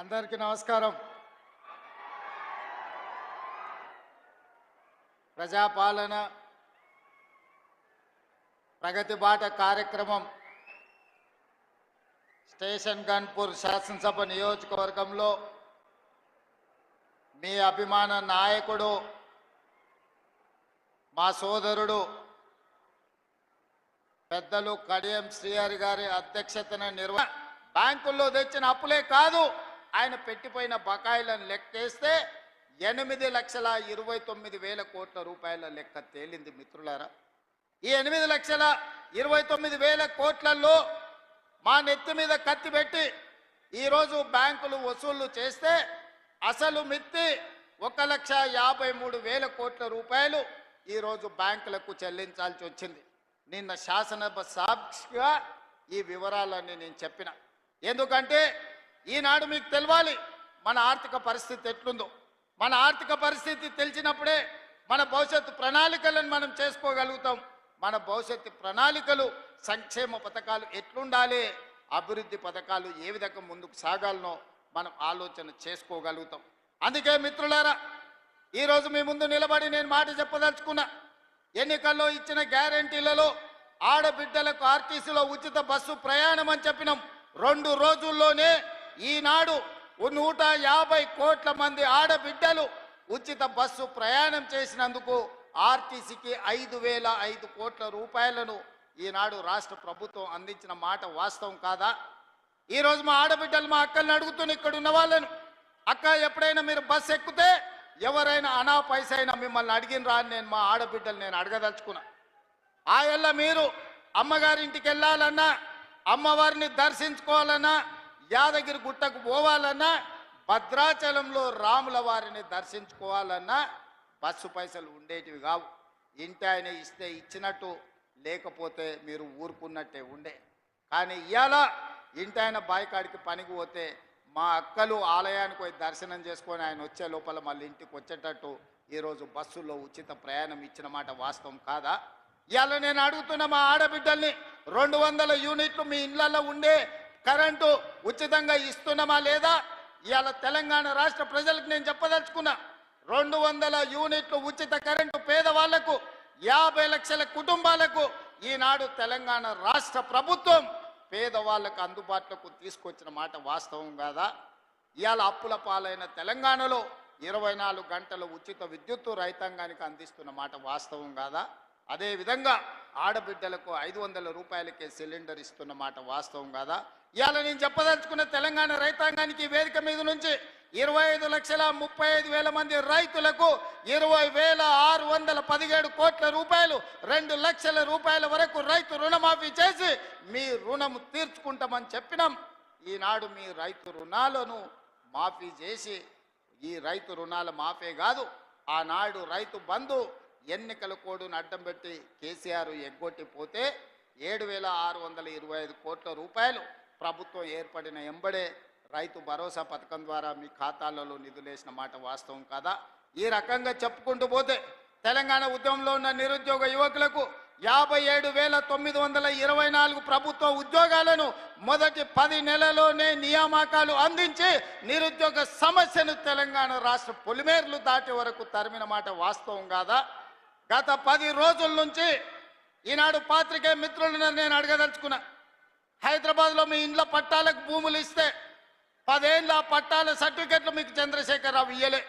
అందరికీ నమస్కారం. ప్రజాపాలన ప్రగతి బాట కార్యక్రమం స్టేషన్ గన్పూర్ శాసనసభ నియోజకవర్గంలో మీ అభిమాన నాయకుడు మా సోదరుడు పెద్దలు కడియం శ్రీహరి గారి అధ్యక్షతన నిర్వ బ్యాంకుల్లో తెచ్చిన అప్పులే కాదు. ఆయన పెట్టిపోయిన బకాయిలను లెక్కేస్తే ఎనిమిది లక్షల ఇరవై తొమ్మిది వేల కోట్ల రూపాయల లెక్క తేలింది మిత్రులారా. ఈ ఎనిమిది లక్షల ఇరవై తొమ్మిది వేల కోట్లలో మా నెత్తి మీద కత్తి పెట్టి ఈరోజు బ్యాంకులు వసూళ్ళు చేస్తే అసలు మిత్తి ఒక లక్ష యాభై మూడు వేల కోట్ల రూపాయలు ఈరోజు బ్యాంకులకు చెల్లించాల్సి వచ్చింది. నిన్న శాసనసభ సాక్షిగా ఈ వివరాలన్నీ నేను చెప్పిన. ఎందుకంటే ఈనాడు మీకు తెలవాలి మన ఆర్థిక పరిస్థితి ఎట్లుందో. మన ఆర్థిక పరిస్థితి తెలిసినప్పుడే మన భవిష్యత్తు ప్రణాళికలను మనం చేసుకోగలుగుతాం. మన భవిష్యత్తు ప్రణాళికలు సంక్షేమ పథకాలు ఎట్లుండాలి అభివృద్ధి పథకాలు ఏ విధంగా ముందుకు సాగాలనో మనం ఆలోచన చేసుకోగలుగుతాం. అందుకే మిత్రులారా ఈరోజు మీ ముందు నిలబడి నేను మాట చెప్పదలుచుకున్నా ఎన్నికల్లో ఇచ్చిన గ్యారంటీలలో ఆడబిడ్డలకు ఆర్టీసీలో ఉచిత బస్సు ప్రయాణం అని చెప్పినాం. రెండు రోజుల్లోనే ఈనాడు నూట యాభై కోట్ల మంది ఆడబిడ్డలు ఉచిత బస్సు ప్రయాణం చేసినందుకు ఆర్టీసీకి ఐదు వేల ఐదు కోట్ల రూపాయలను ఈనాడు రాష్ట్ర ప్రభుత్వం అందించిన మాట వాస్తవం కాదా? ఈరోజు మా ఆడబిడ్డలు మా అక్కల్ని అడుగుతున్న ఇక్కడ ఉన్న వాళ్ళను అక్క ఎప్పుడైనా మీరు బస్సు ఎక్కితే ఎవరైనా అనా పైసైనా మిమ్మల్ని అడిగినరా? అని నేను మా ఆడబిడ్డలు నేను అడగదలుచుకున్నా. ఆయల్ల మీరు అమ్మగారింటికి వెళ్ళాలన్నా అమ్మవారిని దర్శించుకోవాలన్నా యాదగిరి గుట్టకు పోవాలన్నా భద్రాచలంలో రాముల వారిని దర్శించుకోవాలన్నా బస్సు పైసలు ఉండేటివి కావు. ఇంటి ఆయన ఇస్తే ఇచ్చినట్టు లేకపోతే మీరు ఊరుకున్నట్టే ఉండే. కానీ ఇవాళ ఇంటి ఆయన బాయికాడికి పనికి పోతే మా అక్కలు ఆలయానికి పోయి దర్శనం చేసుకొని ఆయన వచ్చే లోపల మళ్ళీ ఇంటికి వచ్చేటట్టు ఈరోజు బస్సుల్లో ఉచిత ప్రయాణం ఇచ్చిన మాట వాస్తవం కాదా? ఇవాళ నేను అడుగుతున్న మా ఆడబిడ్డల్ని రెండు వందల యూనిట్లు మీ ఇళ్ళలో ఉండే కరెంటు ఉచితంగా ఇస్తున్నామా లేదా? ఇవాళ తెలంగాణ రాష్ట్ర ప్రజలకు నేను చెప్పదలుచుకున్నా రెండు వందల యూనిట్లు ఉచిత కరెంటు పేదవాళ్ళకు యాభై లక్షల కుటుంబాలకు ఈనాడు తెలంగాణ రాష్ట్ర ప్రభుత్వం పేదవాళ్ళకు అందుబాటులోకి తీసుకొచ్చిన మాట వాస్తవం కాదా? ఇవాళ అప్పుల పాలైన తెలంగాణలో ఇరవై నాలుగు గంటల ఉచిత విద్యుత్తు రైతాంగానికి అందిస్తున్న మాట వాస్తవం కాదా? అదేవిధంగా ఆడబిడ్డలకు ఐదు వందల రూపాయలకే సిలిండర్ ఇస్తున్న మాట వాస్తవం కాదా? ఇవాళ నేను చెప్పదలుచుకున్న తెలంగాణ రైతాంగానికి వేదిక మీద నుంచి ఇరవై ఐదు లక్షల ముప్పై ఐదు వేల మంది రైతులకు ఇరవై వేల ఆరు వందల పదిహేడు కోట్ల రూపాయలు రెండు లక్షల రూపాయల వరకు రైతు రుణమాఫీ చేసి మీ రుణం తీర్చుకుంటామని చెప్పినాం. ఈనాడు మీ రైతు రుణాలను మాఫీ చేసి ఈ రైతు రుణాల మాఫీ కాదు ఆనాడు రైతు బంధు ఎన్నికల కోడును అడ్డం పెట్టి కేసీఆర్ ఎగ్గొట్టిపోతే ఏడు వేల ఆరు వందల ఇరవై ఐదు కోట్ల రూపాయలు ప్రభుత్వం ఏర్పడిన ఎంబడే రైతు భరోసా పథకం ద్వారా మీ ఖాతాలలో నిధులేసిన మాట వాస్తవం కాదా? ఈ రకంగా చెప్పుకుంటూ పోతే తెలంగాణ ఉద్యమంలో ఉన్న నిరుద్యోగ యువకులకు యాభై ఏడు వేల తొమ్మిది వందల ఇరవై నాలుగు ప్రభుత్వ ఉద్యోగాలను మొదటి పది నెలలోనే నియామకాలు అందించి నిరుద్యోగ సమస్యను తెలంగాణ రాష్ట్ర పొలిమేర్లు దాటే వరకు తరిమిన మాట వాస్తవం కాదా? గత పది రోజుల నుంచి ఈనాడు పాత్రికే మిత్రులను నేను అడగదలుచుకున్నా. హైదరాబాద్లో మీ ఇండ్ల పట్టాలకు భూములు ఇస్తే పదేళ్ళ పట్టాల సర్టిఫికెట్లు మీకు చంద్రశేఖరరావు ఇయ్యలే.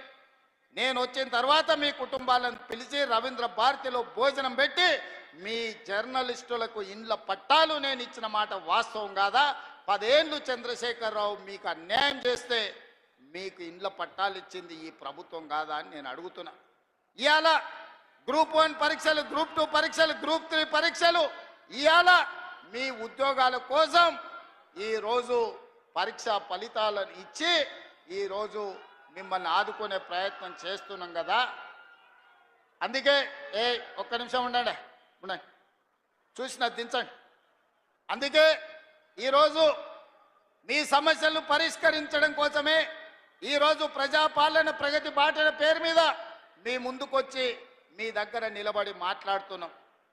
నేను వచ్చిన తర్వాత మీ కుటుంబాలను పిలిచి రవీంద్ర భారతిలో భోజనం పెట్టి మీ జర్నలిస్టులకు ఇండ్ల పట్టాలు నేను ఇచ్చిన మాట వాస్తవం కాదా? పదేళ్ళు చంద్రశేఖరరావు మీకు అన్యాయం చేస్తే మీకు ఇండ్ల పట్టాలు ఇచ్చింది ఈ ప్రభుత్వం కాదా అని నేను అడుగుతున్నా. ఇవాళ గ్రూప్ వన్ పరీక్షలు గ్రూప్ టూ పరీక్షలు గ్రూప్ త్రీ పరీక్షలు ఇవాళ మీ ఉద్యోగాల కోసం ఈరోజు పరీక్ష ఫలితాలను ఇచ్చి ఈరోజు మిమ్మల్ని ఆదుకునే ప్రయత్నం చేస్తున్నాం కదా. అందుకే ఏ ఒక్క నిమిషం ఉండండి. ఉండండి. చూసిన దించండి. అందుకే ఈరోజు మీ సమస్యలను పరిష్కరించడం కోసమే ఈరోజు ప్రజాపాలన ప్రగతి బాటల పేరు మీద మీ ముందుకొచ్చి మీ దగ్గర నిలబడి మాట్లాడుతున్నాం.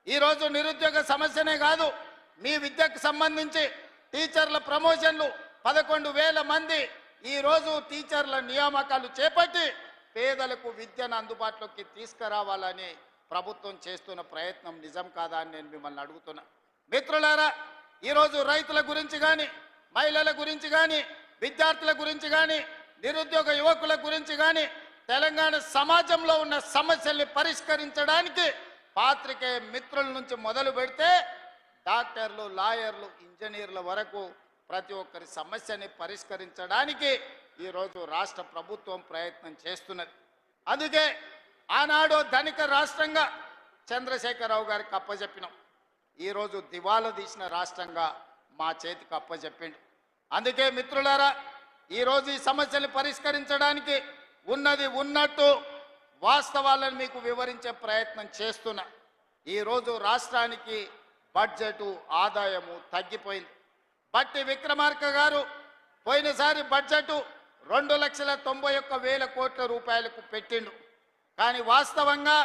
ఈరోజు నిరుద్యోగ సమస్యనే కాదు మీ విద్యకు సంబంధించి టీచర్ల ప్రమోషన్లు పదకొండు వేల మంది ఈరోజు టీచర్ల నియామకాలు చేపట్టి పేదలకు విద్యను అందుబాటులోకి తీసుకురావాలని ప్రభుత్వం చేస్తున్న ప్రయత్నం నిజం కాదా అని నేను మిమ్మల్ని అడుగుతున్నా. మిత్రులారా ఈరోజు రైతుల గురించి కానీ మహిళల గురించి కానీ విద్యార్థుల గురించి కానీ నిరుద్యోగ యువకుల గురించి కానీ తెలంగాణ సమాజంలో ఉన్న సమస్యల్ని పరిష్కరించడానికి పాత్రికేయ మిత్రుల నుంచి మొదలు పెడితే డాక్టర్లు లాయర్లు ఇంజనీర్ల వరకు ప్రతి ఒక్కరి సమస్యని పరిష్కరించడానికి ఈరోజు రాష్ట్ర ప్రభుత్వం ప్రయత్నం చేస్తున్నది. అందుకే ఆనాడు ధనిక రాష్ట్రంగా చంద్రశేఖరరావు గారికి అప్పచెప్పినాం ఈరోజు దివాలా తీసిన రాష్ట్రంగా మా చేతికి అప్పచెప్పిండు అందుకే మిత్రులారా ఈరోజు ఈ సమస్యలు పరిష్కరించడానికి ఉన్నది ఉన్నట్టు వాస్తవాలను మీకు వివరించే ప్రయత్నం చేస్తున్నా. ఈరోజు రాష్ట్రానికి బడ్జెటు ఆదాయము తగ్గిపోయింది. బట్టి విక్రమార్క గారు పోయినసారి బడ్జెట్ రెండు లక్షల తొంభై ఒక్క వేల కోట్ల రూపాయలకు పెట్టిండు. కానీ వాస్తవంగా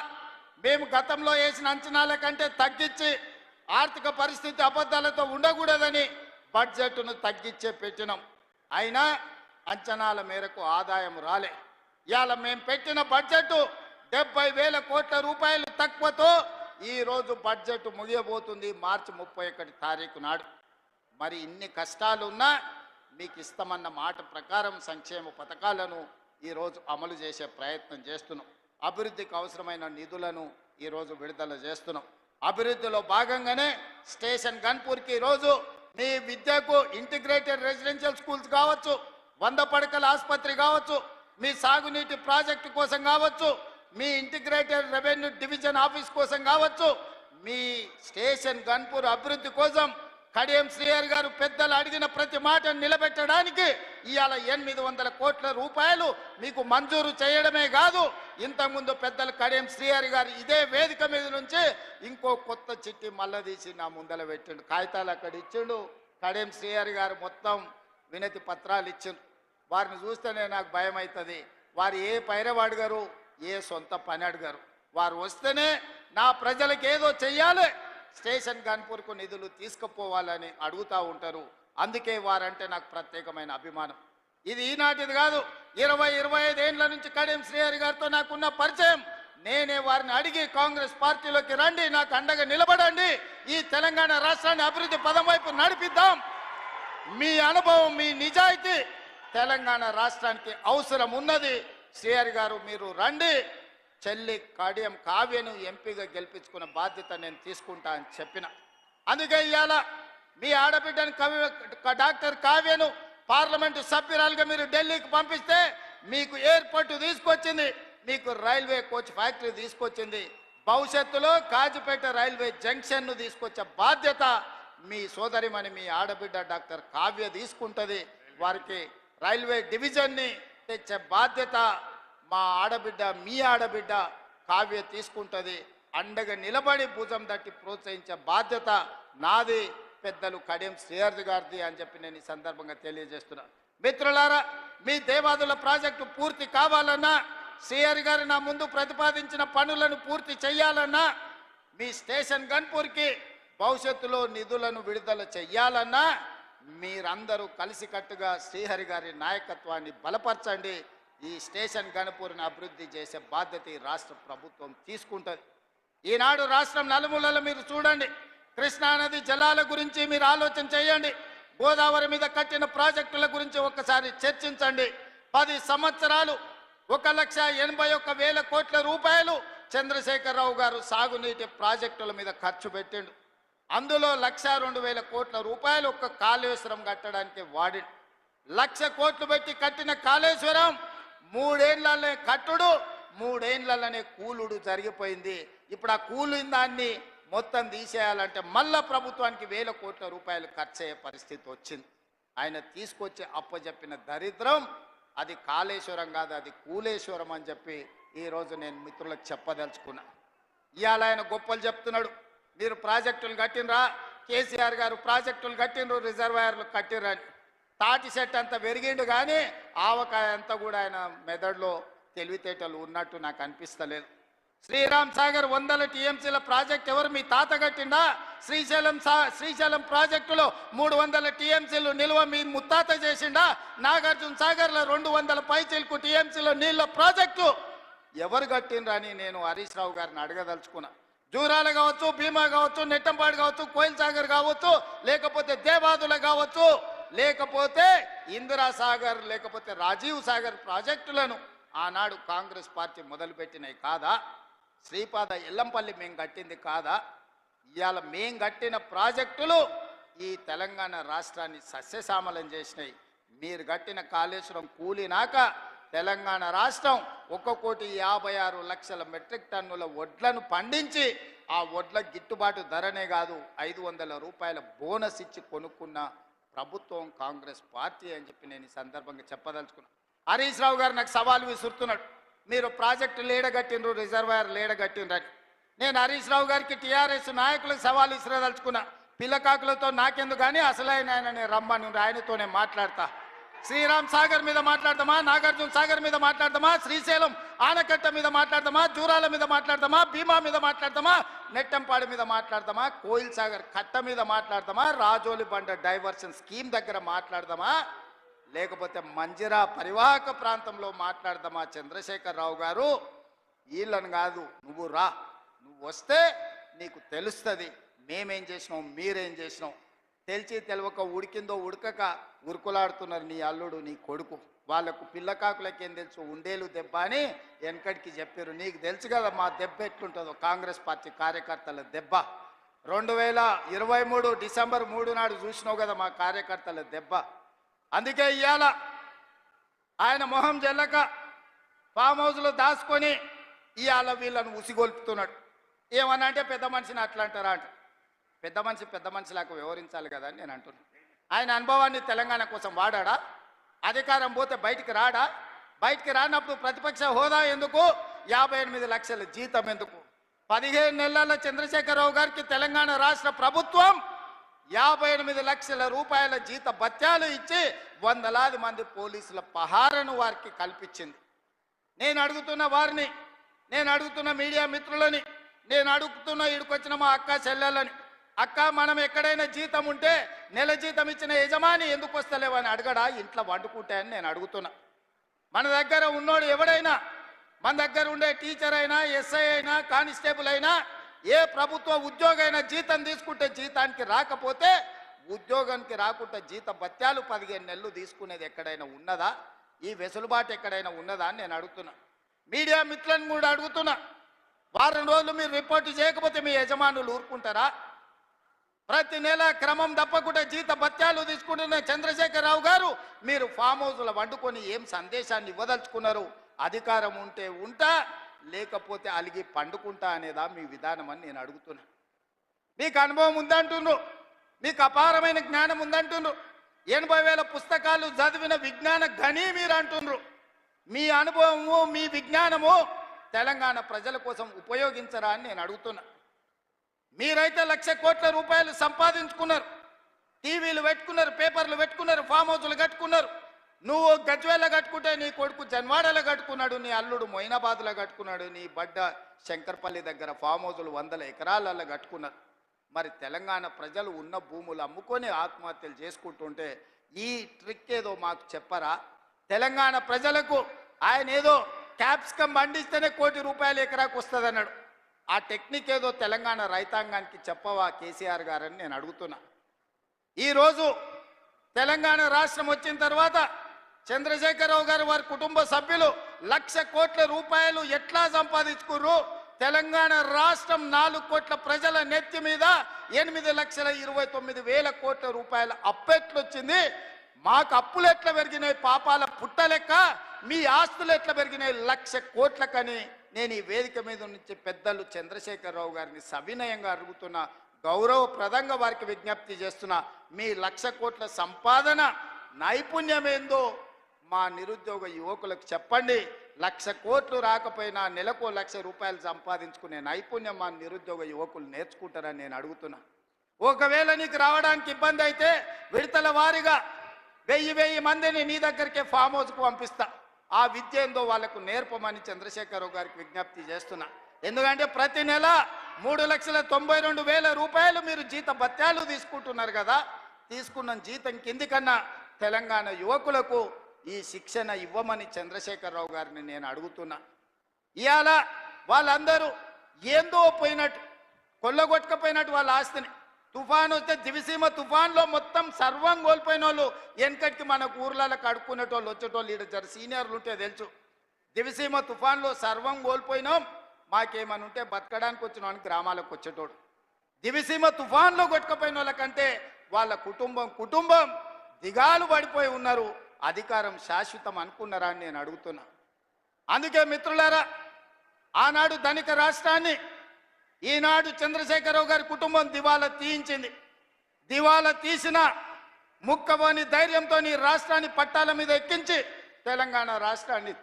మేము గతంలో వేసిన అంచనాల కంటే తగ్గించి ఆర్థిక పరిస్థితి అబద్ధాలతో ఉండకూడదని బడ్జెట్ను తగ్గించే పెట్టినాం. అయినా అంచనాల మేరకు ఆదాయం రాలే. ఇవాళ మేము పెట్టిన బడ్జెట్ డెబ్బై వేల కోట్ల రూపాయలు తక్కువతో ఈరోజు బడ్జెట్ ముగియబోతుంది మార్చి ముప్పై ఒకటి తారీఖు నాడు. మరి ఇన్ని కష్టాలు ఉన్నా మీకు ఇస్తామన్న మాట ప్రకారం సంక్షేమ పథకాలను ఈరోజు అమలు చేసే ప్రయత్నం చేస్తున్నాం. అభివృద్ధికి అవసరమైన నిధులను ఈరోజు విడుదల చేస్తున్నాం. అభివృద్ధిలో భాగంగానే స్టేషన్ గన్పూర్కి ఈరోజు మీ విద్యకు ఇంటిగ్రేటెడ్ రెసిడెన్షియల్ స్కూల్స్ కావచ్చు వంద పడకల ఆసుపత్రి కావచ్చు మీ సాగునీటి ప్రాజెక్టు కోసం కావచ్చు మీ ఇంటిగ్రేటెడ్ రెవెన్యూ డివిజన్ ఆఫీస్ కోసం కావచ్చు మీ స్టేషన్ గన్పూర్ అభివృద్ధి కోసం కడియం శ్రీహరి గారు పెద్దలు అడిగిన ప్రతి మాట నిలబెట్టడానికి ఇవాళ ఎనిమిది వందల కోట్ల రూపాయలు మీకు మంజూరు చేయడమే కాదు ఇంతకుముందు పెద్దలు కడియం శ్రీహరి గారు ఇదే వేదిక మీద నుంచి ఇంకో కొత్త చిట్టి మల్ల తీసి నా ముందల పెట్టిండు కాగితాలు అక్కడ ఇచ్చిండు. కడియం శ్రీహరి గారు మొత్తం వినతి పత్రాలు ఇచ్చిండు. వారిని చూస్తేనే నాకు భయం అవుతుంది వారు ఏ పైరవాడు గారు? ఏ సొంత పని అడిగారు? వారు వస్తేనే నా ప్రజలకు ఏదో చెయ్యాలి. స్టేషన్ గన్పూర్కు నిధులు తీసుకుపోవాలని అడుగుతూ ఉంటారు. అందుకే వారంటే నాకు ప్రత్యేకమైన అభిమానం. ఇది ఈనాటిది కాదు. ఇరవై ఇరవై ఐదేళ్ళ నుంచి కడియం శ్రీహరి గారితో నాకున్న పరిచయం. నేనే వారిని అడిగి కాంగ్రెస్ పార్టీలోకి రండి నాకు అండగా నిలబడండి. ఈ తెలంగాణ రాష్ట్రాన్ని అభివృద్ధి పదం వైపు నడిపిద్దాం. మీ అనుభవం మీ నిజాయితీ తెలంగాణ రాష్ట్రానికి అవసరం ఉన్నది సిఆర్ గారు మీరు రండి. చెల్లి కడియం కావ్యను ఎంపీగా గెలిపించుకున్న బాధ్యత నేను తీసుకుంటా అని చెప్పిన. అందుకే ఇవాళ మీ ఆడబిడ్డను కవి డాక్టర్ కావ్యను పార్లమెంటు సభ్యురాలుగా మీరు ఢిల్లీకి పంపిస్తే మీకు ఎయిర్పోర్ట్ తీసుకొచ్చింది. మీకు రైల్వే కోచ్ ఫ్యాక్టరీ తీసుకొచ్చింది. భవిష్యత్తులో కాజిపేట రైల్వే జంక్షన్ను తీసుకొచ్చే బాధ్యత మీ సోదరిమని మీ ఆడబిడ్డ డాక్టర్ కావ్య తీసుకుంటుంది. వారికి రైల్వే డివిజన్ని తెచ్చే బాధ్యత మా ఆడబిడ్డ మీ ఆడబిడ్డ కావ్య తీసుకుంటుంది. అండగా నిలబడి భుజం తట్టి ప్రోత్సహించే బాధ్యత నాది. పెద్దలు కడియం శ్రీహర్ది గారిది అని చెప్పి నేను ఈ సందర్భంగా తెలియజేస్తున్నా. మిత్రులారా మీ దేవాదుల ప్రాజెక్టు పూర్తి కావాలన్నా శ్రీహరి గారు నా ముందు ప్రతిపాదించిన పనులను పూర్తి చేయాలన్నా మీ స్టేషన్ గన్పూర్కి భవిష్యత్తులో నిధులను విడుదల చెయ్యాలన్నా మీరందరూ కలిసికట్టుగా శ్రీహరి గారి నాయకత్వాన్ని బలపరచండి. ఈ స్టేషన్ గణపూర్ని అభివృద్ధి చేసే బాధ్యత ఈ రాష్ట్ర ప్రభుత్వం తీసుకుంటుంది. ఈనాడు రాష్ట్రం నలుమూలలో మీరు చూడండి. కృష్ణానది జలాల గురించి మీరు ఆలోచన చేయండి. గోదావరి మీద కట్టిన ప్రాజెక్టుల గురించి ఒక్కసారి చర్చించండి. పది సంవత్సరాలు ఒక లక్ష ఎనభై ఒక్క వేల కోట్ల రూపాయలు చంద్రశేఖరరావు గారు సాగునీటి ప్రాజెక్టుల మీద ఖర్చు పెట్టిండు. అందులో లక్ష రెండు వేల కోట్ల రూపాయలు ఒక్క కాళేశ్వరం కట్టడానికి వాడి లక్ష కోట్లు పెట్టి కట్టిన కాళేశ్వరం మూడేళ్ళనే కట్టుడు మూడేళ్ళనే కూలుడు జరిగిపోయింది. ఇప్పుడు ఆ కూలిన దాన్ని మొత్తం తీసేయాలంటే మళ్ళా ప్రభుత్వానికి వేల కోట్ల రూపాయలు ఖర్చు అయ్యే పరిస్థితి వచ్చింది. ఆయన తీసుకొచ్చి అప్పచెప్పిన దరిద్రం అది కాళేశ్వరం కాదు అది కూలేశ్వరం అని చెప్పి ఈరోజు నేను మిత్రులకు చెప్పదలుచుకున్నా. ఇవాళ ఆయన గొప్పలు చెప్తున్నాడు. మీరు ప్రాజెక్టులు కట్టినరా కేసీఆర్ గారు ప్రాజెక్టులు కట్టినరు రిజర్వాయర్లు కట్టిరని తాటి చెట్టు అంతా పెరిగిండు కానీ ఆవకాయ అంతా కూడా ఆయన మెదడులో తెలివితేటలు ఉన్నట్టు నాకు అనిపిస్తలేదు. శ్రీరామ్ సాగర్ వందల టీఎంసీల ప్రాజెక్ట్ ఎవరు మీ తాత కట్టిండా? శ్రీశైలం సా శ్రీశైలం ప్రాజెక్టులో మూడు వందల టీఎంసీలు నిల్వ మీ ముత్తాత చేసిండా? నాగార్జున సాగర్లో రెండు వందల పైచీలకు టీఎంసీలో నీళ్ళ ప్రాజెక్టు ఎవరు కట్టిండ్రా అని నేను హరీష్ రావు గారిని అడగదలుచుకున్నా. జూరాల కావచ్చు భీమా కావచ్చు నెట్టంపాడు కావచ్చు కోయిల్ సాగర్ కావచ్చు లేకపోతే దేవాదుల కావచ్చు లేకపోతే ఇందిరా సాగర్ లేకపోతే రాజీవ్ సాగర్ ప్రాజెక్టులను ఆనాడు కాంగ్రెస్ పార్టీ మొదలుపెట్టినవి కాదా? శ్రీపాద ఎల్లంపల్లి మేము కట్టింది కాదా? ఇవాళ మేం కట్టిన ప్రాజెక్టులు ఈ తెలంగాణ రాష్ట్రాన్ని సస్యశ్యామలం చేసినాయి. మీరు కట్టిన కాళేశ్వరం కూలినాక తెలంగాణ రాష్ట్రం ఒక కోటి యాభై ఆరు లక్షల మెట్రిక్ టన్నుల వడ్లను పండించి ఆ వడ్ల గిట్టుబాటు ధరనే కాదు ఐదు వందల రూపాయల బోనస్ ఇచ్చి కొనుక్కున్న ప్రభుత్వం కాంగ్రెస్ పార్టీ అని చెప్పి నేను ఈ సందర్భంగా చెప్పదలుచుకున్నా. హరీష్ రావు గారు నాకు సవాలు విసురుతున్నాడు. మీరు ప్రాజెక్టు లేడగట్టిండ్రు రిజర్వాయర్ లేడగట్టిండ్రు నేను హరీష్ రావు గారికి టీఆర్ఎస్ నాయకులకు సవాలు విసిరదలుచుకున్నా. పిల్లకాకులతో నాకెందుకు కానీ అసలైన ఆయన రమ్మని ఆయనతోనే మాట్లాడతా. శ్రీరామ్ సాగర్ మీద మాట్లాడదామా నాగార్జున సాగర్ మీద మాట్లాడదామా శ్రీశైలం ఆనకట్ట మీద మాట్లాడదామా జూరాల మీద మాట్లాడదామా భీమా మీద మాట్లాడదామా నెట్టంపాడు మీద మాట్లాడదామా కోయిల్ సాగర్ కట్ట మీద మాట్లాడదామా రాజోలి బండ డైవర్షన్ స్కీమ్ దగ్గర మాట్లాడదామా లేకపోతే మంజిరా పరివాహక ప్రాంతంలో మాట్లాడదామా చంద్రశేఖర్ రావు గారు? వీళ్ళని కాదు నువ్వు రా. నువ్వు వస్తే నీకు తెలుస్తుంది. మేమేం చేసినాం మీరేం చేసినాం. తెలిసి తెలవక ఉడికిందో ఉడకక ఉరుకులాడుతున్నారు నీ అల్లుడు నీ కొడుకు. వాళ్ళకు పిల్లకాకులకేం తెలుసు? ఉండేలు దెబ్బ అని వెనకడికి చెప్పారు. నీకు తెలుసు కదా మా దెబ్బ ఎట్లుంటుందో? కాంగ్రెస్ పార్టీ కార్యకర్తల దెబ్బ. రెండు వేల ఇరవై మూడు డిసెంబర్ మూడు నాడు చూసినావు కదా మా కార్యకర్తల దెబ్బ. అందుకే ఇవాళ ఆయన మొహం జల్లక ఫామ్ హౌస్లో దాచుకొని ఇవాళ వీళ్ళను ఉసిగొల్పుతున్నాడు. ఏమన్నా అంటే పెద్ద మనిషిని అట్లా అంటారా అంట. పెద్ద మనిషి పెద్ద మనిషిలాగా వివరించాలి కదా అని నేను అంటున్నాను ఆయన అనుభవాన్ని తెలంగాణ కోసం వాడాడా? అధికారం పోతే బయటికి రాడా? బయటికి రానప్పుడు ప్రతిపక్ష హోదా ఎందుకు? యాభై ఎనిమిది లక్షల జీతం ఎందుకు? పదిహేను నెలల చంద్రశేఖరరావు గారికి తెలంగాణ రాష్ట్ర ప్రభుత్వం యాభై ఎనిమిది లక్షల రూపాయల జీత భత్యాలు ఇచ్చి వందలాది మంది పోలీసుల పహారను వారికి కల్పించింది. నేను అడుగుతున్న వారిని నేను అడుగుతున్న మీడియా మిత్రులని నేను అడుగుతున్న ఇడికొచ్చిన మా అక్క చెల్లెలని అక్క మనం ఎక్కడైనా జీతం ఉంటే నెల జీతం ఇచ్చిన యజమాని ఎందుకు వస్తలేవని అడగడా? ఇంట్లో వండుకుంటాయని నేను అడుగుతున్నా. మన దగ్గర ఉన్నోడు ఎవడైనా మన దగ్గర ఉండే టీచర్ అయినా ఎస్ఐ అయినా కానిస్టేబుల్ అయినా ఏ ప్రభుత్వ ఉద్యోగైనా జీతం తీసుకుంటే జీతానికి రాకపోతే ఉద్యోగానికి రాకుండా జీత భత్యాలు పదిహేను నెలలు తీసుకునేది ఎక్కడైనా ఉన్నదా? ఈ వెసులుబాటు ఎక్కడైనా ఉన్నదా అని నేను అడుగుతున్నా. మీడియా మిత్రులను కూడా అడుగుతున్నా. వారం రోజులు మీరు రిపోర్ట్ చేయకపోతే మీ యజమానులు ఊరుకుంటారా? ప్రతి నెల క్రమం తప్పకుండా జీత భత్యాలు తీసుకుంటున్న చంద్రశేఖరరావు గారు మీరు ఫామ్ హౌస్లో వండుకొని ఏం సందేశాన్ని ఇవ్వదలుచుకున్నారు? అధికారం ఉంటే ఉంటా లేకపోతే అలిగి పండుకుంటా అనేదా మీ విధానం అని నేను అడుగుతున్నా. మీకు అనుభవం ఉందంటున్నారు మీకు అపారమైన జ్ఞానం ఉందంటున్నారు ఎనభై వేల పుస్తకాలు చదివిన విజ్ఞాన గని మీరు అంటుండ్రు. మీ అనుభవము మీ విజ్ఞానము తెలంగాణ ప్రజల కోసం ఉపయోగించరా అని నేను అడుగుతున్నా. మీరైతే లక్ష కోట్ల రూపాయలు సంపాదించుకున్నారు. టీవీలు పెట్టుకున్నారు పేపర్లు పెట్టుకున్నారు ఫామ్ హౌస్లు కట్టుకున్నారు. నువ్వు గజ్వేల కట్టుకుంటే నీ కొడుకు జన్వాడలో కట్టుకున్నాడు నీ అల్లుడు మొయినాబాద్లో కట్టుకున్నాడు నీ బడ్డ శంకర్పల్లి దగ్గర ఫామ్ హౌస్లు వందల ఎకరాలలో కట్టుకున్నారు. మరి తెలంగాణ ప్రజలు ఉన్న భూములు అమ్ముకొని ఆత్మహత్యలు చేసుకుంటుంటే ఈ ట్రిక్ ఏదో మాకు చెప్పరా? తెలంగాణ ప్రజలకు ఆయన ఏదో క్యాప్సికం పండిస్తేనే కోటి రూపాయలు ఎకరాకు వస్తుంది అన్నాడు ఆ టెక్నిక్ ఏదో తెలంగాణ రైతాంగానికి చెప్పవా కేసీఆర్ గారని నేను అడుగుతున్నా. ఈరోజు తెలంగాణ రాష్ట్రం వచ్చిన తర్వాత చంద్రశేఖరరావు గారు వారి కుటుంబ సభ్యులు లక్ష కోట్ల రూపాయలు ఎట్లా సంపాదించుకుర్రు? తెలంగాణ రాష్ట్రం నాలుగు కోట్ల ప్రజల నెత్తి మీద ఎనిమిది లక్షల ఇరవై తొమ్మిది వేల కోట్ల రూపాయల అప్పెట్లొచ్చింది. మాకు అప్పులు ఎట్లా పెరిగినాయి? పాపాల పుట్టలెక్క మీ ఆస్తులు ఎట్లా పెరిగినాయి? లక్ష కోట్లకని నేను ఈ వేదిక మీద నుంచి పెద్దలు చంద్రశేఖరరావు గారిని సవినయంగా అడుగుతున్నా గౌరవప్రదంగా వారికి విజ్ఞప్తి చేస్తున్నా మీ లక్ష కోట్ల సంపాదన నైపుణ్యం ఏందో మా నిరుద్యోగ యువకులకు చెప్పండి. లక్ష కోట్లు రాకపోయినా నెలకు లక్ష రూపాయలు సంపాదించుకునే నైపుణ్యం మా నిరుద్యోగ యువకులు నేర్చుకుంటారని నేను అడుగుతున్నా. ఒకవేళ నీకు రావడానికి ఇబ్బంది అయితే విడతల వారీగా వెయ్యి వెయ్యి మందిని నీ దగ్గరికే ఫామ్ హౌస్కు పంపిస్తా. ఆ విద్య ఏందో వాళ్ళకు నేర్పమని చంద్రశేఖరరావు గారికి విజ్ఞప్తి చేస్తున్నా. ఎందుకంటే ప్రతి నెల మూడు లక్షల తొంభై రెండు వేల రూపాయలు మీరు జీత భత్యాలు తీసుకుంటున్నారు కదా. తీసుకున్న జీతం కిందికన్నా తెలంగాణ యువకులకు ఈ శిక్షణ ఇవ్వమని చంద్రశేఖరరావు గారిని నేను అడుగుతున్నా. ఇవాళ వాళ్ళందరూ ఏందో పోయినట్టు కొల్లగొట్టుకపోయినట్టు వాళ్ళ ఆస్తిని తుఫాన్ వస్తే దివిసీమ తుఫాన్లో మొత్తం సర్వం కోల్పోయిన వాళ్ళు వెనకటికి మన ఊర్లలో కడుక్కునేటోళ్ళు వచ్చేటోళ్ళు ఈడ జర సీనియర్లు ఉంటే తెలుసు. దివిసీమ తుఫాన్లో సర్వం కోల్పోయినాం మాకేమని ఉంటే బతకడానికి వచ్చినాం అని గ్రామాలకు వచ్చేటోడు. దివిసీమ తుఫాన్లో కొట్టుకుపోయిన వాళ్ళకంటే వాళ్ళ కుటుంబం కుటుంబం దిగాలు పడిపోయి ఉన్నారు. అధికారం శాశ్వతం అనుకున్నారా అని నేను అడుగుతున్నా. అందుకే మిత్రులారా ఆనాడు ధనిక రాష్ట్రాన్ని ఈనాడు చంద్రశేఖరరావు గారి కుటుంబం దివాలా తీయించింది. దివాలా తీసిన ముక్కబోని ధైర్యంతో రాష్ట్రాన్ని పట్టాల మీద ఎక్కించి తెలంగాణ రాష్ట్రాన్ని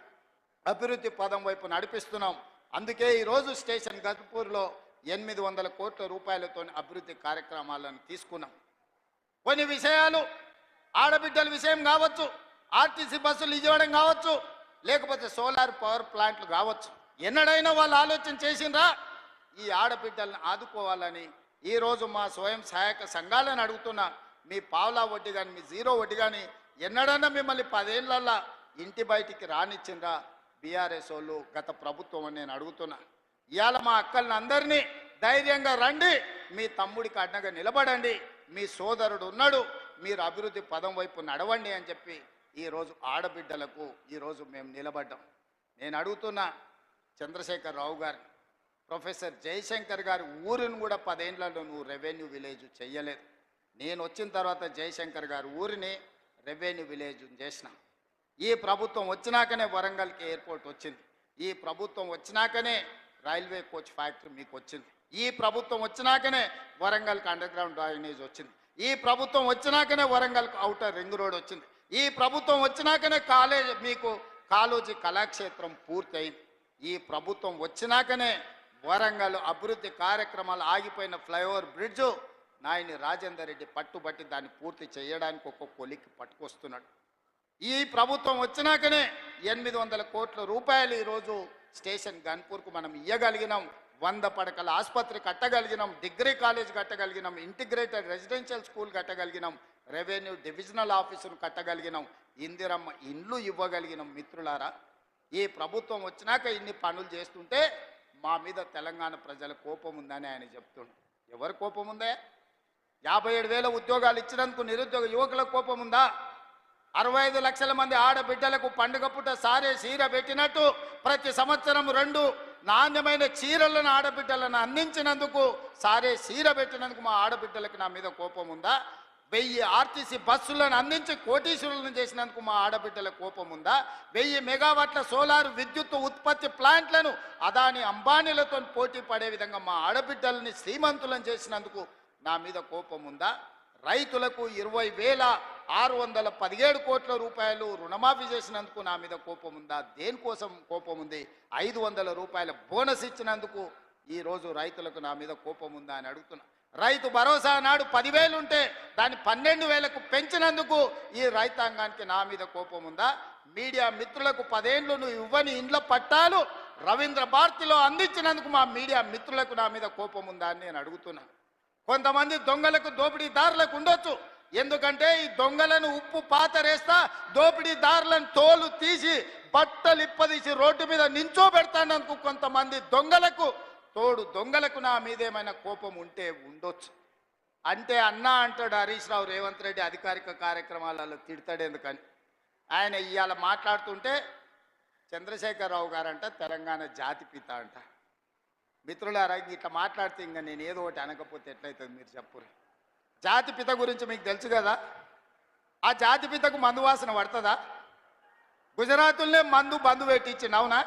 అభివృద్ధి పదం వైపు నడిపిస్తున్నాం. అందుకే ఈరోజు స్టేషన్ గజ్పూర్లో ఎనిమిది వందల కోట్ల రూపాయలతో అభివృద్ధి కార్యక్రమాలను తీసుకున్నాం. కొన్ని విషయాలు ఆడబిడ్డల విషయం కావచ్చు ఆర్టీసీ బస్సులు ఇవ్వడం కావచ్చు లేకపోతే సోలార్ పవర్ ప్లాంట్లు కావచ్చు. ఎన్నడైనా వాళ్ళు ఆలోచన చేసిండ్రా? ఈ ఆడబిడ్డలను ఆదుకోవాలని ఈరోజు మా స్వయం సహాయక సంఘాలను అడుగుతున్నా. మీ పావులా వడ్డీ కానీ మీ జీరో వడ్డీ కానీ ఎన్నడన్నా మిమ్మల్ని పదేళ్ళల్లా ఇంటి బయటికి రానిచ్చిండ్రా బీఆర్ఎస్ వాళ్ళు గత ప్రభుత్వం అని నేను అడుగుతున్నా. ఇవాళ మా అక్కల్ని అందరినీ ధైర్యంగా రండి. మీ తమ్ముడికి అడ్డగా నిలబడండి. మీ సోదరుడు ఉన్నాడు. మీరు అభివృద్ధి పదం వైపు నడవండి అని చెప్పి ఈరోజు ఆడబిడ్డలకు ఈరోజు మేము నిలబడ్డాం. నేను అడుగుతున్నా చంద్రశేఖర్ రావు గారు ప్రొఫెసర్ జయశంకర్ గారి ఊరిని కూడా పదేళ్ళలో నువ్వు రెవెన్యూ విలేజ్ చెయ్యలేదు. నేను వచ్చిన తర్వాత జయశంకర్ గారి ఊరిని రెవెన్యూ విలేజ్ చేసిన. ఈ ప్రభుత్వం వచ్చినాకనే వరంగల్కి ఎయిర్పోర్ట్ వచ్చింది. ఈ ప్రభుత్వం వచ్చినాకనే రైల్వే కోచ్ ఫ్యాక్టరీ మీకు వచ్చింది. ఈ ప్రభుత్వం వచ్చినాకనే వరంగల్కి అండర్ గ్రౌండ్ డ్రైనేజ్ వచ్చింది. ఈ ప్రభుత్వం వచ్చినాకనే వరంగల్కి అవుటర్ రింగ్ రోడ్ వచ్చింది. ఈ ప్రభుత్వం వచ్చినాకనే కాలేజ్ మీకు కాలోజీ కళాక్షేత్రం పూర్తయింది. ఈ ప్రభుత్వం వచ్చినాకనే వరంగల్ అభివృద్ధి కార్యక్రమాలు ఆగిపోయిన ఫ్లైఓవర్ బ్రిడ్జు నాయని రాజేందర్ రెడ్డి పట్టుబట్టి దాన్ని పూర్తి చేయడానికి ఒక కొలికి పట్టుకొస్తున్నాడు. ఈ ప్రభుత్వం వచ్చినాకనే ఎనిమిది వందల కోట్ల రూపాయలు ఈరోజు స్టేషన్ గన్పూర్కు మనం ఇయ్యగలిగినాం. వంద పడకల ఆసుపత్రి కట్టగలిగినాం. డిగ్రీ కాలేజ్ కట్టగలిగినాం. ఇంటిగ్రేటెడ్ రెసిడెన్షియల్ స్కూల్ కట్టగలిగినాం. రెవెన్యూ డివిజనల్ ఆఫీసును కట్టగలిగినాం. ఇందిరమ్మ ఇండ్లు ఇవ్వగలిగినాం మిత్రులారా. ఈ ప్రభుత్వం వచ్చినాక ఇన్ని పనులు చేస్తుంటే మా మీద తెలంగాణ ప్రజల కోపం ఉందని ఆయన చెప్తుండు. ఎవరి కోపం ఉందే? యాభై ఏడు వేల ఉద్యోగాలు ఇచ్చినందుకు నిరుద్యోగ యువకుల కోపం ఉందా? అరవై ఐదు లక్షల మంది ఆడబిడ్డలకు పండుగ పుట్ట సారే చీర పెట్టినట్టు ప్రతి సంవత్సరం రెండు నాణ్యమైన చీరలను ఆడబిడ్డలను అందించినందుకు సారే చీర పెట్టినందుకు మా ఆడబిడ్డలకు నా మీద కోపం ఉందా? వెయ్యి ఆర్టీసీ బస్సులను అందించి కోటీశ్వరులను చేసినందుకు మా ఆడబిడ్డల కోపం ఉందా వెయ్యి మెగావాట్ల సోలార్ విద్యుత్ ఉత్పత్తి ప్లాంట్లను అదాని అంబానీలతో పోటీ పడే విధంగా మా ఆడబిడ్డల్ని శ్రీమంతులను చేసినందుకు నా మీద కోపం ఉందా రైతులకు ఇరవై వేల ఆరు వందల పదిహేడు కోట్ల రూపాయలు రుణమాఫీ చేసినందుకు నా మీద కోపం ఉందా దేనికోసం కోపం ఉంది ఐదు వందల రూపాయల బోనస్ ఇచ్చినందుకు ఈ రోజు రైతులకు నా మీద కోపం ఉందా అని అడుగుతున్నా. రైతు భరోసా నాడు పదివేలు ఉంటే దాన్ని పన్నెండు వేలకు పెంచినందుకు ఈ రైతాంగానికి నా మీద కోపం ఉందా? మీడియా మిత్రులకు పదేండ్లు నువ్వు ఇవ్వని ఇండ్ల పట్టాలు రవీంద్ర భారతిలో అందించినందుకు మా మీడియా మిత్రులకు నా మీద కోపం ఉందా అని నేను అడుగుతున్నా. కొంతమంది దొంగలకు దోపిడీదారులకు ఉండొచ్చు. ఎందుకంటే ఈ దొంగలను ఉప్పు పాతరేస్తా దోపిడీదారులను తోలు తీసి బట్టలు ఇప్పదీసి రోడ్డు మీద నించో పెడతానందుకు కొంతమంది దొంగలకు తోడు దొంగలకు నా మీదేమైనా కోపం ఉంటే ఉండొచ్చు. అంటే అన్నా అంటాడు హరీష్ రావు రేవంత్ రెడ్డి అధికారిక కార్యక్రమాలలో తిడతాడు ఎందుకని? ఆయన ఇవాళ మాట్లాడుతుంటే చంద్రశేఖరరావు గారంట తెలంగాణ జాతిపిత అంట. మిత్రులారా ఇట్లా మాట్లాడితే ఇంకా నేను ఏదో ఒకటి అనకపోతే ఎట్లయితుంది మీరు చెప్పురు జాతిపిత గురించి మీకు తెలుసు కదా? ఆ జాతిపితకు మందు వాసన పడుతుందా? గుజరాతుల్నే మందు బంధు పెట్టించింది అవునా?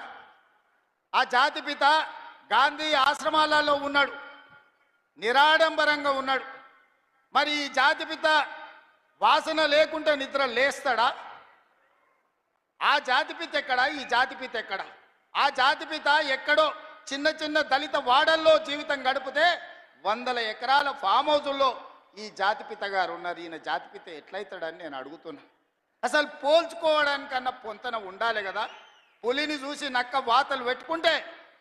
ఆ జాతిపిత గాంధీ ఆశ్రమాలలో ఉన్నాడు. నిరాడంబరంగా ఉన్నాడు. మరి ఈ జాతిపిత వాసన లేకుండా నిద్ర లేస్తాడా? ఆ జాతిపిత ఎక్కడ? ఈ జాతిపిత ఎక్కడ? ఆ జాతిపిత ఎక్కడో చిన్న చిన్న దళిత వాడల్లో జీవితం గడిపితే వందల ఎకరాల ఫామ్ హౌజుల్లో ఈ జాతిపిత గారు ఉన్నారు. ఈయన జాతిపిత ఎట్లయితాడని నేను అడుగుతున్నా. అసలు పోల్చుకోవడానికన్నా పొంతన ఉండాలి కదా. పులిని చూసి నక్క వాతలు పెట్టుకుంటే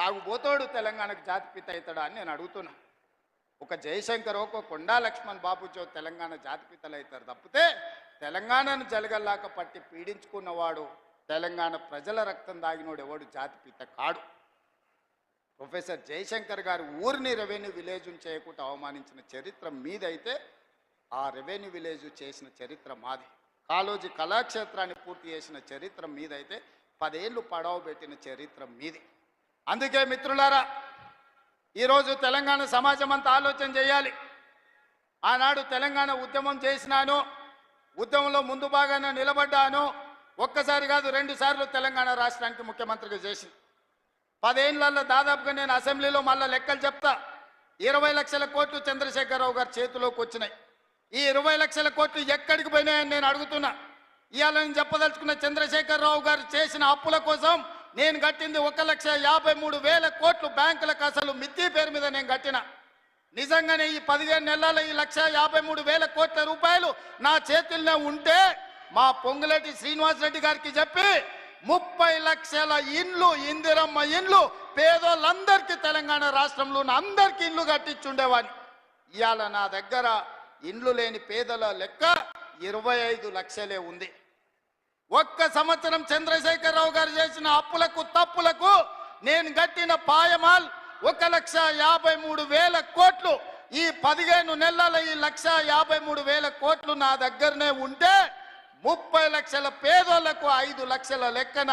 తాగుబోతాడు తెలంగాణకు జాతిపిత అవుతాడా అని నేను అడుగుతున్నా. ఒక జయశంకర్ ఒక కొండా లక్ష్మణ్ బాబుజో తెలంగాణ జాతిపితలు అవుతారు తప్పితే తెలంగాణను జలగల్లాక పట్టి పీడించుకున్నవాడు తెలంగాణ ప్రజల రక్తం దాగినోడు ఎవడు? జాతిపిత కాడు. ప్రొఫెసర్ జయశంకర్ గారు ఊరిని రెవెన్యూ విలేజ్ చేయకుండా అవమానించిన చరిత్ర మీదైతే ఆ రెవెన్యూ విలేజ్ చేసిన చరిత్ర మాది. కాలోజీ కళాక్షేత్రాన్ని పూర్తి చేసిన చరిత్ర మీదైతే పదేళ్ళు పడవ పెట్టిన చరిత్ర మీది. అందుకే మిత్రులారా ఈరోజు తెలంగాణ సమాజం అంతా ఆలోచన చేయాలి. ఆనాడు తెలంగాణ ఉద్యమం చేసినాను ఉద్యమంలో ముందు బాగానే నిలబడ్డాను. ఒక్కసారి కాదు రెండు సార్లు తెలంగాణ రాష్ట్రానికి ముఖ్యమంత్రిగా చేసి పదేళ్ళల్లో దాదాపుగా నేను అసెంబ్లీలో మళ్ళీ లెక్కలు చెప్తా. ఇరవై లక్షల కోట్లు చంద్రశేఖరరావు గారి చేతిలోకి వచ్చినాయి. ఈ ఇరవై లక్షల కోట్లు ఎక్కడికి పోయినాయని నేను అడుగుతున్నా. ఇవాళ నేను చెప్పదలుచుకున్న చంద్రశేఖరరావు గారు చేసిన అప్పుల కోసం నేను కట్టింది ఒక లక్ష యాభై మూడు వేల కోట్లు బ్యాంకులకు అసలు మిత్తి పేరు మీద నేను కట్టిన. నిజంగానే ఈ పదిహేను నెలల ఈ లక్ష యాభై మూడు వేల కోట్ల రూపాయలు నా చేతుల్లో ఉంటే మా పొంగులేటి శ్రీనివాస్ రెడ్డి గారికి చెప్పి ముప్పై లక్షల ఇండ్లు ఇందిరమ్మ ఇండ్లు పేదోళ్ళందరికీ తెలంగాణ రాష్ట్రంలో అందరికీ ఇండ్లు కట్టించుండేవాడిని. ఇవాళ నా దగ్గర ఇండ్లు లేని పేదల లెక్క ఇరవై ఐదు లక్షలే ఉంది. ఒక్క సంవత్సరం చంద్రశేఖరరావు గారు చేసిన అప్పులకు తప్పులకు నేను కట్టిన పాయమాల్ ఒక లక్ష యాభై మూడు వేల కోట్లు. ఈ పదిహేను నెలల ఈ లక్ష యాభై మూడు వేల కోట్లు నా దగ్గరనే ఉంటే ముప్పై లక్షల పేదోళ్ళకు ఐదు లక్షల లెక్కన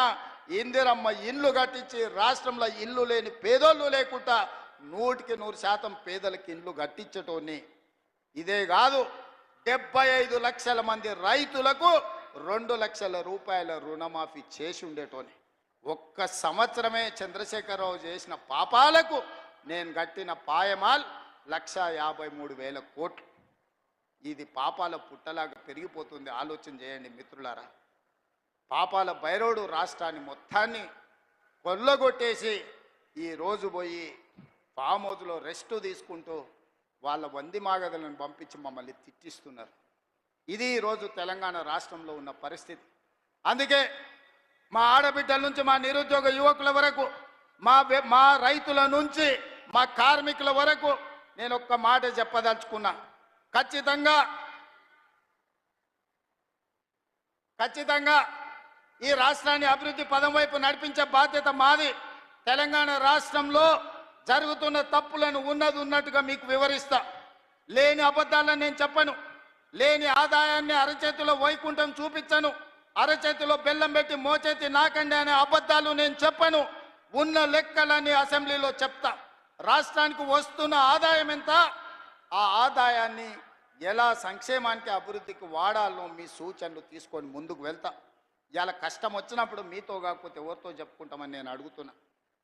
ఇందిరమ్మ ఇల్లు కట్టించి రాష్ట్రంలో ఇల్లు లేని పేదోళ్ళు లేకుండా నూటికి నూరు శాతం పేదలకు ఇల్లు కట్టించటోని ఇదే కాదు డెబ్బై ఐదు లక్షల మంది రైతులకు రెండు లక్షల రూపాయల రుణమాఫీ చేసి ఉండేటోని. ఒక్క సంవత్సరమే చంద్రశేఖరరావు చేసిన పాపాలకు నేను కట్టిన పాయమాల్ లక్ష యాభై మూడు వేల కోట్లు. ఇది పాపాల పుట్టలాగా పెరిగిపోతుంది. ఆలోచన చేయండి మిత్రులారా. పాపాల బైరోడు రాష్ట్రాన్ని మొత్తాన్ని కొల్లగొట్టేసి ఈ రోజు పోయి ఫామ్ హౌస్లో రెస్ట్ తీసుకుంటూ వాళ్ళ వంది మాగదులను పంపించి మమ్మల్ని తిట్టిస్తున్నారు. ఇది ఈరోజు తెలంగాణ రాష్ట్రంలో ఉన్న పరిస్థితి. అందుకే మా ఆడబిడ్డల నుంచి మా నిరుద్యోగ యువకుల వరకు మా మా రైతుల నుంచి మా కార్మికుల వరకు నేను ఒక్క మాట చెప్పదలుచుకున్నా. ఖచ్చితంగా ఖచ్చితంగా ఈ రాష్ట్రాన్ని అభివృద్ధి పదం వైపు నడిపించే బాధ్యత మాది. తెలంగాణ రాష్ట్రంలో జరుగుతున్న తప్పులను ఉన్నది ఉన్నట్టుగా మీకు వివరిస్తా. లేని అబద్ధాలను నేను చెప్పను. లేని ఆదాయాన్ని అరచేతిలో వైకుంఠం చూపించను. అరచేతిలో బెల్లం పెట్టి మోచేతి నాకండి అనే అబద్ధాలు నేను చెప్పను. ఉన్న లెక్కలని అసెంబ్లీలో చెప్తా. రాష్ట్రానికి వస్తున్న ఆదాయం ఎంత? ఆ ఆదాయాన్ని ఎలా సంక్షేమానికి అభివృద్ధికి వాడాలో మీ సూచనలు తీసుకొని ముందుకు వెళ్తా. ఇలా కష్టం వచ్చినప్పుడు మీతో కాకపోతే ఎవరితో చెప్పుకుంటామని నేను అడుగుతున్నా.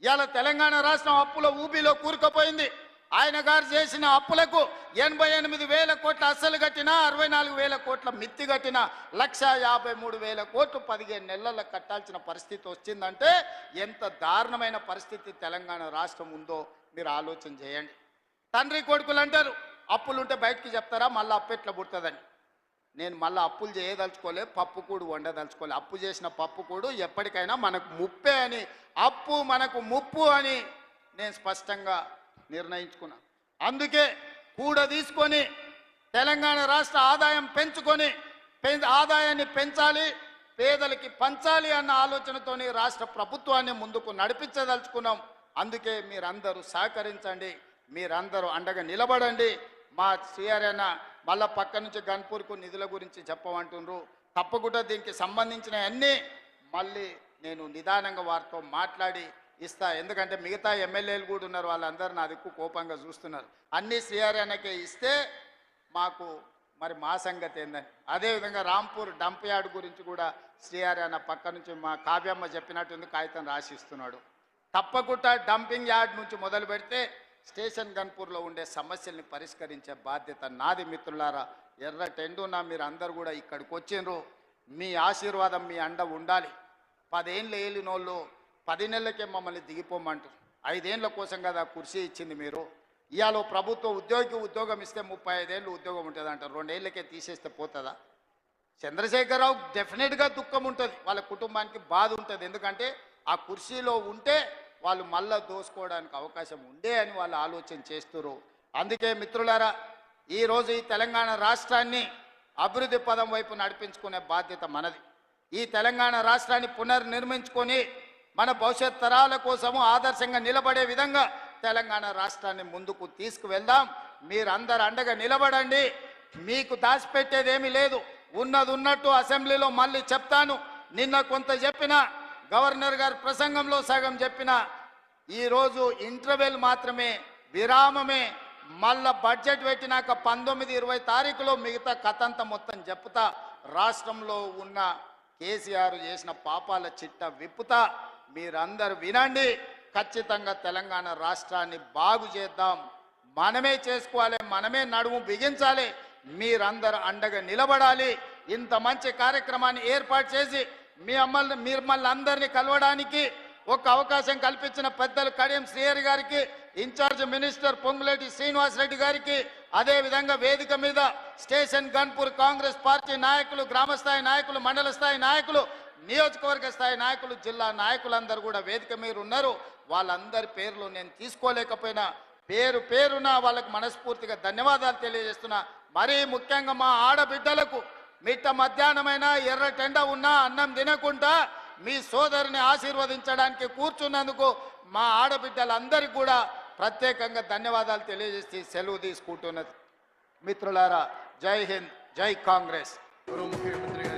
ఇవాళ తెలంగాణ రాష్ట్రం అప్పుల ఊబిలో కూరుకుపోయింది. ఆయన గారు చేసిన అప్పులకు ఎనభై ఎనిమిది వేల కోట్ల అస్సలు కట్టిన అరవై నాలుగు వేల కోట్ల మిత్తి కట్టిన లక్ష యాభై మూడు వేల కోట్లు పదిహేను నెలల్లో కట్టాల్సిన పరిస్థితి వచ్చిందంటే ఎంత దారుణమైన పరిస్థితి తెలంగాణ రాష్ట్రం ఉందో మీరు ఆలోచన చేయండి. తండ్రి కొడుకులు అంటారు అప్పులుంటే బయటికి చెప్తారా మళ్ళీ అప్పు ఎట్లా పుడుతుందని. నేను మళ్ళీ అప్పులు చేయదలుచుకోలే పప్పు కూడు వండదలుచుకోలే. అప్పు చేసిన పప్పు కూడు ఎప్పటికైనా మనకు ముప్పే అని అప్పు మనకు ముప్పు అని నేను స్పష్టంగా నిర్ణయించుకున్నా. అందుకే కూడ తీసుకొని తెలంగాణ రాష్ట్ర ఆదాయం పెంచుకొని ఆదాయాన్ని పెంచాలి పేదలకి పంచాలి అన్న ఆలోచనతోని రాష్ట్ర ప్రభుత్వాన్ని ముందుకు నడిపించదలుచుకున్నాం. అందుకే మీరందరూ సహకరించండి మీరందరూ అండగా నిలబడండి. మా సిఆర్ఎన మళ్ళా పక్క నుంచి గన్పూర్కు నిధుల గురించి చెప్పమంటుండ్రు. తప్పకుండా దీనికి సంబంధించిన అన్నీ మళ్ళీ నేను నిదానంగా వారితో మాట్లాడి ఇస్తా. ఎందుకంటే మిగతా ఎమ్మెల్యేలు కూడా ఉన్నారు వాళ్ళందరూ నా దిక్కు కోపంగా చూస్తున్నారు. అన్ని సిఆర్ఎన్కే ఇస్తే మాకు మరి మా సంగతి ఏందని. అదేవిధంగా రాంపూర్ డంప్ యార్డ్ గురించి కూడా సిఆర్ఎన్ పక్క నుంచి మా కావ్యమ్మ చెప్పినట్టుంది కాగితం రాసిస్తున్నాడు. తప్పకుండా డంపింగ్ యార్డ్ నుంచి మొదలు పెడితే స్టేషన్ గన్పూర్లో ఉండే సమస్యల్ని పరిష్కరించే బాధ్యత నాది మిత్రులారా. ఎర్ర టెండునా మీరు అందరు కూడా ఇక్కడికి వచ్చిండ్రు. మీ ఆశీర్వాదం మీ అండ ఉండాలి. పదేళ్ళు ఏలినోళ్ళు పది నెలలకే మమ్మల్ని దిగిపోమంటారు. ఐదేళ్ళ కోసం కదా కుర్చీ ఇచ్చింది మీరు. ఇవాళ ఓ ప్రభుత్వ ఉద్యోగికి ఉద్యోగం ఇస్తే ముప్పై ఐదేళ్ళు ఉద్యోగం ఉంటుంది అంటారు. రెండేళ్ళకే తీసేస్తే పోతుందా? చంద్రశేఖరరావు డెఫినెట్గా దుఃఖం ఉంటుంది. వాళ్ళ కుటుంబానికి బాధ ఉంటుంది. ఎందుకంటే ఆ కుర్చీలో ఉంటే వాళ్ళు మళ్ళా దోసుకోవడానికి అవకాశం ఉండే అని వాళ్ళు ఆలోచన చేస్తున్నారు అందుకే మిత్రులారా ఈరోజు ఈ తెలంగాణ రాష్ట్రాన్ని అభివృద్ధి పదం వైపు నడిపించుకునే బాధ్యత మనది. ఈ తెలంగాణ రాష్ట్రాన్ని పునర్నిర్మించుకొని మన భవిష్యత్ తరాల కోసము ఆదర్శంగా నిలబడే విధంగా తెలంగాణ రాష్ట్రాన్ని ముందుకు తీసుకువెళ్దాం. మీరందరు అండగా నిలబడండి. మీకు దాచిపెట్టేదేమీ లేదు. ఉన్నది ఉన్నట్టు అసెంబ్లీలో మళ్ళీ చెప్తాను. నిన్న కొంత చెప్పిన గవర్నర్ గారి ప్రసంగంలో సగం చెప్పిన ఈరోజు ఇంటర్వెల్ మాత్రమే విరామమే మళ్ళా బడ్జెట్ పెట్టినాక పంతొమ్మిది ఇరవై తారీఖులో మిగతా కథంత మొత్తం చెప్తా. రాష్ట్రంలో ఉన్న కేసీఆర్ చేసిన పాపాల చిట్ట విప్పుతా. మీరందరూ వినండి. ఖచ్చితంగా తెలంగాణ రాష్ట్రాన్ని బాగు చేద్దాం. మనమే చేసుకోవాలి మనమే నడుము బిగించాలి. మీరందరూ అండగా నిలబడాలి. ఇంత మంచి కార్యక్రమాన్ని ఏర్పాటు చేసి మీ అమ్మల్ని మిమ్మల్ని అందరినీ కలవడానికి ఒక అవకాశం కల్పించిన పెద్దలు కడియం శ్రీహరి గారికి ఇన్ఛార్జ్ మినిస్టర్ పొంగులేటి శ్రీనివాస్ రెడ్డి గారికి అదే విధంగా వేదిక మీద స్టేషన్ గన్పూర్ కాంగ్రెస్ పార్టీ నాయకులు గ్రామస్థాయి నాయకులు మండల స్థాయి నాయకులు నియోజకవర్గ స్థాయి నాయకులు జిల్లా నాయకులందరూ కూడా వేదిక మీద ఉన్నారు. వాళ్ళందరి పేర్లు నేను తీసుకోలేకపోయినా. పేరు పేరున వాళ్ళకి మనస్ఫూర్తిగా ధన్యవాదాలు తెలియజేస్తున్నా. మరీ ముఖ్యంగా మా ఆడబిడ్డలకు మిట్ట మధ్యాహ్నమైన ఎర్ర టెండ ఉన్నా అన్నం తినకుండా మీ సోదరిని ఆశీర్వదించడానికి కూర్చున్నందుకు మా ఆడబిడ్డలందరికీ కూడా ప్రత్యేకంగా ధన్యవాదాలు తెలియజేసి సెలవు తీసుకుంటున్నది. మిత్రులారా జై హింద్ జై కాంగ్రెస్. ముఖ్యమంత్రి